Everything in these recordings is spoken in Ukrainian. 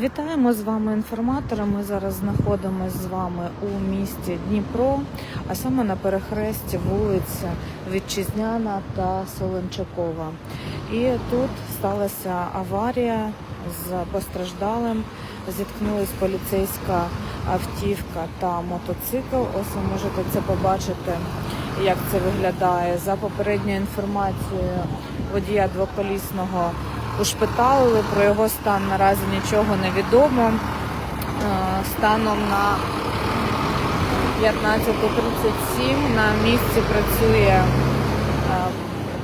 Вітаємо з вами інформатора. Ми зараз знаходимося з вами у місті Дніпро, а саме на перехресті вулиць Вітчизняна та Соленчакова. І тут сталася аварія з постраждалим. Зіткнулись поліцейська автівка та мотоцикл. Ось ви можете це побачити, як це виглядає. За попередньою інформацією водія двоколісного ушпиталили. Про його стан наразі нічого не відомо. Е, Станом на 15.37 на місці працює, е,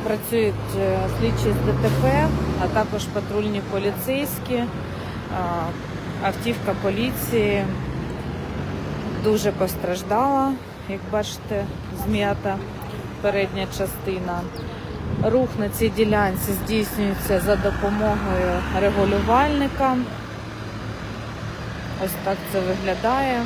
працюють е, слідчі з ДТП, а також патрульні поліцейські, автівка поліції дуже постраждала, як бачите, зм'ята передня частина. Рух на цій ділянці здійснюється за допомогою регулювальника. Ось так це виглядає.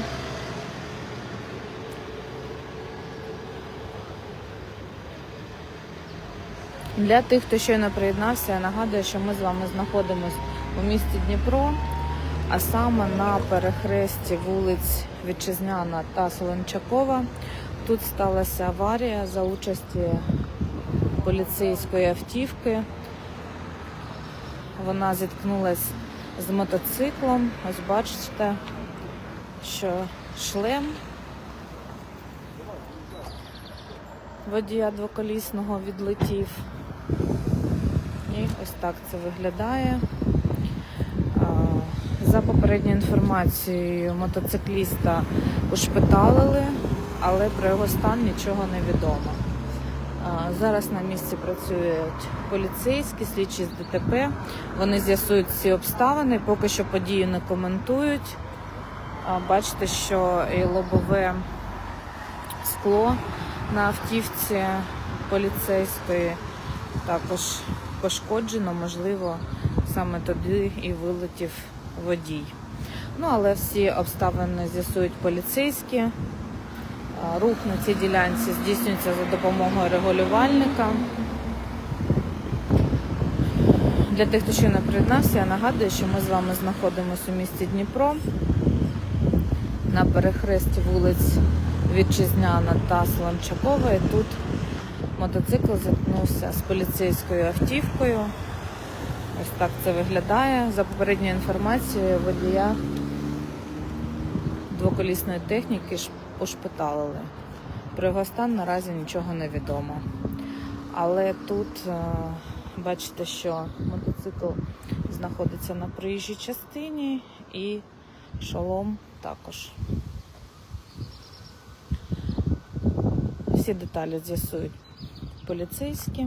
Для тих, хто щойно приєднався, я нагадую, що ми з вами знаходимося у місті Дніпро, а саме на перехресті вулиць Вітчизняна та Солончакова. Тут сталася аварія за участі поліцейської автівки. Вона зіткнулася з мотоциклом. Ось бачите, що шлем водія двоколісного відлетів. І ось так це виглядає. За попередньою інформацією, мотоцикліста ушпиталили, але про його стан нічого не відомо. Зараз на місці працюють поліцейські, слідчі з ДТП. Вони з'ясують всі обставини, поки що подію не коментують. Бачите, що і лобове скло на автівці поліцейської також пошкоджено, можливо, саме тоді і вилетів водій. Ну, але всі обставини з'ясують поліцейські. Рух на цій ділянці здійснюється за допомогою регулювальника. Для тих, хто ще не приєднався, я нагадую, що ми з вами знаходимося у місті Дніпро на перехресті вулиць Вітчизняна та Слончакова. І тут мотоцикл зіткнувся з поліцейською автівкою. Ось так це виглядає. За попередньою інформацією, водія двоколісної техніки ж пошпиталили. Про його стан наразі нічого не відомо. Але тут е, бачите, що мотоцикл знаходиться на проїжджій частині і шолом також. Всі деталі з'ясують поліцейські.